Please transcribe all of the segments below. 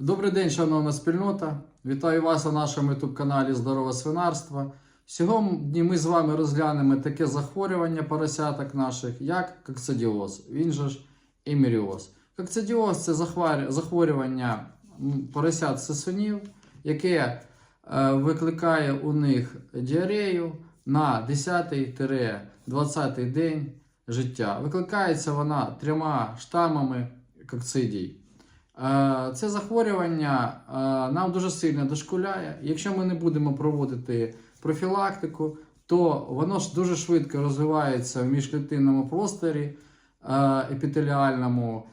Добрий день, шановна спільнота. Вітаю вас на нашому youtube каналі Здорове свинарство. Сьогодні ми з вами розглянемо таке захворювання поросяток наших, як кокцидіоз, він же ж еміріоз. Кокцидіоз це захворювання поросят сисунів, яке е, викликає у них діарею на 10-20 день життя. Викликається вона трьома штамами кокцидій. Е, Це захворювання е, нам дуже сильно дошкуляє. Якщо ми не будемо проводити профілактику, то воно ж дуже швидко розвивається в міжклітинному просторі е, епітеліальному,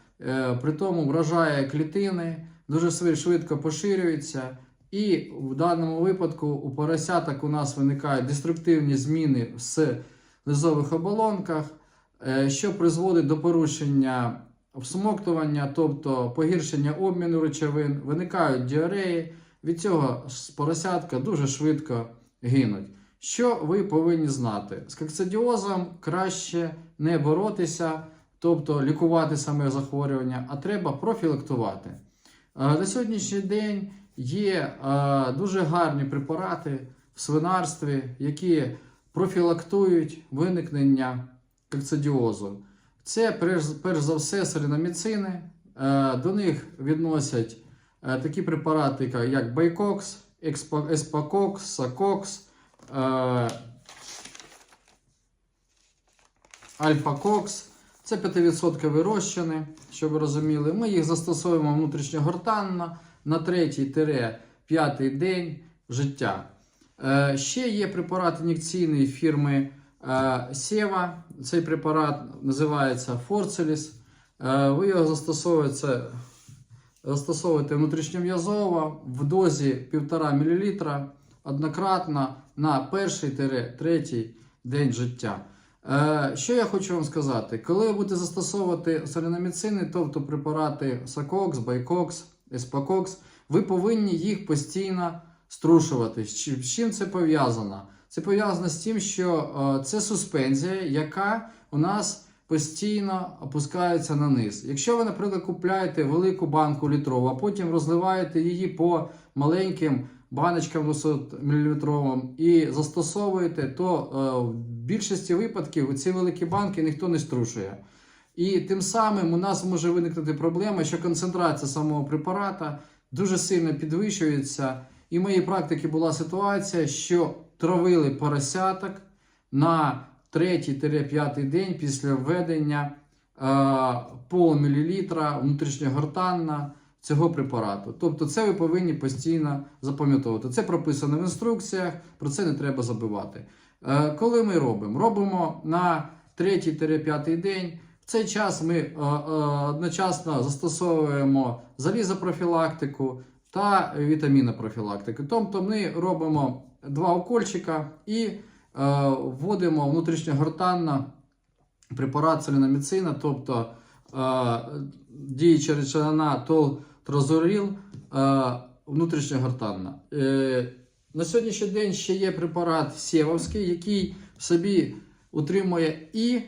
при тому вражає клітини, дуже швидко поширюється. І в даному випадку у поросяток у нас виникають деструктивні зміни в слизових оболонках, що призводить до порушення всмоктування, тобто погіршення обміну речовин, виникають діареї. Від цього поросятка дуже швидко гинуть. Що ви повинні знати? З кокцидіозом краще не боротися, тобто лікувати саме захворювання, а треба профілактувати. Е, На сьогоднішній день є е, дуже гарні препарати в свинарстві, які профілактують виникнення кокцидіозу. Це перш, за все селеноміцини. Е, До них відносять е, такі препарати, як- Байкокс, Еспакокс, Сакокс, е, Альфакокс. Це 5% розчини, щоб ви розуміли. Ми їх застосовуємо внутрішньогортанно на 3-5 день життя. Ще є препарат ін'єкційний фірми Сєва. Цей препарат називається Форцеліс. Е, Ви його застосовуєте, застосовуєте внутрішньом'язово в дозі 1,5 мл однократно на перший-третій день життя. Е, Що я хочу вам сказати? Коли ви будете застосовувати соліноміцини, тобто препарати Сакокс, Байкокс, Еспакокс, ви повинні їх постійно струшувати. З чим це пов'язано? Це пов'язано з тим, що е, це суспензія, яка у нас постійно опускається на низ. Якщо ви, наприклад, купляєте велику банку літрову, а потім розливаєте її по маленьким баночкам 200 мл і застосовуєте, то е, в більшості випадків ці великі банки ніхто не струшує. І тим самим у нас може виникнути проблема, що концентрація самого препарата дуже сильно підвищується. І в моїй практиці була ситуація, що травили поросяток на 3-5 день після введення е, пол мілілітра внутрішньогортанна цього препарату. Тобто це ви повинні постійно запам'ятовувати. Це прописано в інструкціях, про це не треба забувати. Е, коли ми робимо? Робимо на 3-5 день. В цей час ми е, одночасно застосовуємо залізопрофілактику та вітамінопрофілактику. Тобто ми робимо два укольчика і е, вводимо внутрішньогортанно препарат селеноміцина, тобто е, діюча речовина толтрозоріл е, внутрішньогортанна. Е, на сьогоднішній день ще є препарат Сєвовський, який в собі утримує і е,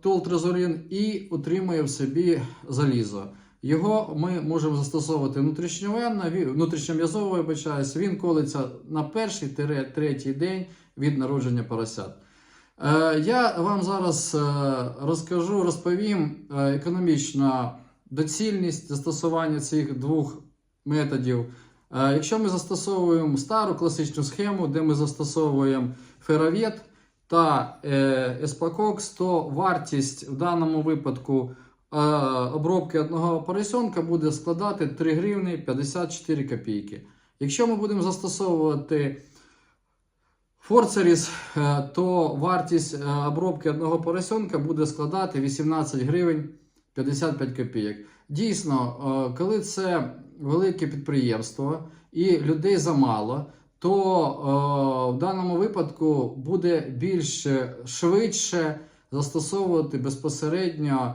толтрозорін, і утримує в собі залізо. Його ми можемо застосовувати внутрішньовенно, внутрішньом'язово, вибачаюсь, він колиться на перший третій день від народження поросят. Е, Я вам зараз е, розкажу, розповім е, економічну доцільність застосування цих двох методів. Якщо ми застосовуємо стару класичну схему, де ми застосовуємо феравет та еспакокс, то вартість в даному випадку обробки одного поросенка буде складати 3 гривні 54 копійки. Якщо ми будемо застосовувати Форцеріс, е, то вартість е, обробки одного поросенка буде складати 18 гривень 55 копійок. Дійсно, е, коли це велике підприємство і людей замало, то в даному випадку буде більш швидше застосовувати безпосередньо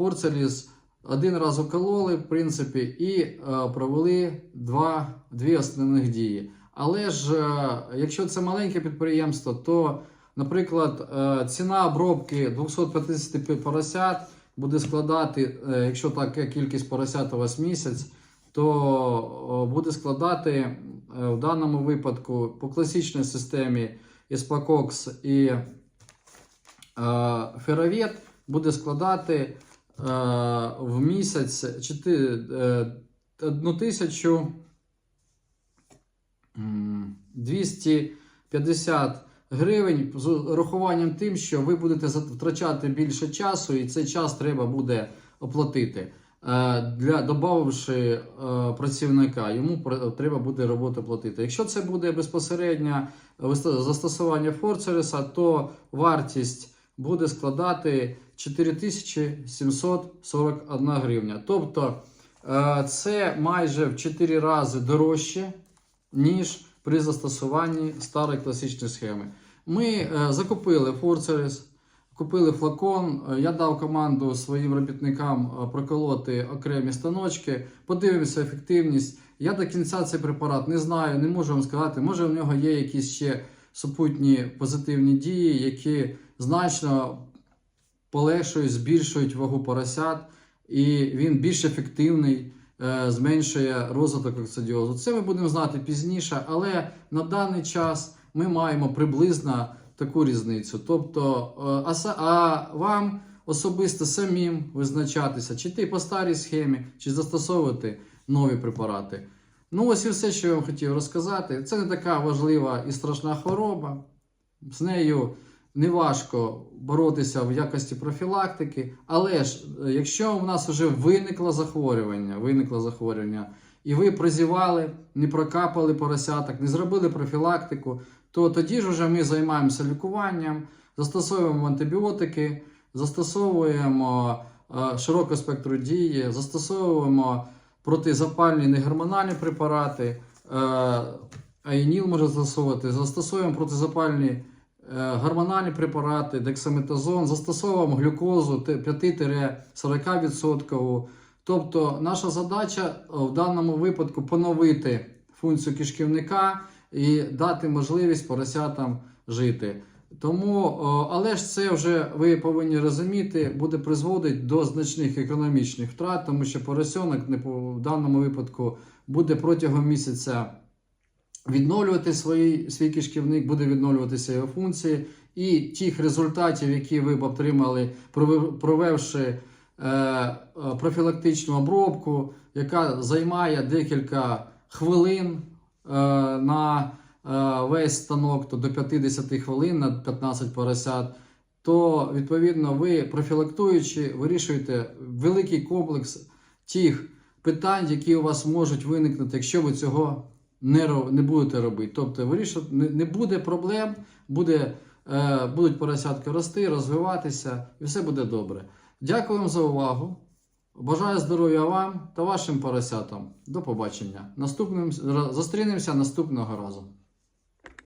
Форцеліс. Один раз укололи, в принципі, і е, провели два, дві основних дії. Але ж, е, якщо це маленьке підприємство, то, наприклад, е, ціна обробки 250 поросят буде складати, е, якщо така кількість поросят у вас місяць, то о, буде складати е, в даному випадку по класичній системі Есплакокс і е, Феровет буде складати е, в місяць 4, е, 1 тисячу 250 гривень з урахуванням тим, що ви будете втрачати більше часу, і цей час треба буде оплатити. Е, Для додавши е, працівника, йому треба буде роботу платити. Якщо це буде безпосередньо застосування Форцереса, то вартість буде складати 4741 гривня. Тобто е, це майже в 4 рази дорожче, ніж при застосуванні старої класичної схеми. Ми е, закупили Форцерес, купили флакон. е, Я дав команду своїм робітникам проколоти окремі станочки. Подивимося ефективність. Я до кінця цей препарат не знаю, не можу вам сказати. Може, в нього є якісь ще супутні позитивні дії, які значно полегшують, збільшують вагу поросят, і він більш ефективний, е, зменшує розвиток оксидіозу. Це ми будемо знати пізніше, але на даний час ми маємо приблизно таку різницю. Тобто, е, а, а вам особисто самим визначатися, чи ти по старій схемі, чи застосовувати нові препарати. Ну, ось і все, що я вам хотів розказати. Це не така важлива і страшна хвороба. З нею неважко боротися в якості профілактики, але ж е, якщо у нас вже виникло захворювання, виникло захворювання, і ви прозівали, не прокапали поросяток, не зробили профілактику, то тоді ж вже ми займаємося лікуванням, застосовуємо антибіотики, застосовуємо е, широко спектру дії, застосовуємо протизапальні негормональні препарати. Е, Аїніл може застосовувати, застосовуємо протизапальні гормональні препарати, дексаметазон, застосовуємо глюкозу 5-40%. Тобто наша задача е, в даному випадку поновити функцію кишківника і дати можливість поросятам жити. Тому, але ж це вже ви повинні розуміти, буде призводити до значних економічних втрат, тому що поросенок в даному випадку буде протягом місяця відновлювати свої, свій кишківник, буде відновлюватися його функції, і тих результатів, які ви б отримали, е, е, профілактичну обробку, яка займає декілька хвилин е, на е, весь станок, то до 50 хвилин на 15 поросят. То відповідно ви профілактуючи, вирішуєте великий комплекс тих питань, які у вас можуть виникнути, якщо ви цього не, не будете робити. Тобто вирішувати не, не буде проблем, буде, е, будуть поросятки рости, розвиватися, і все буде добре. Дякую вам за увагу. Бажаю здоров'я вам та вашим поросятам. До побачення. Наступним зустрінемося наступного разу.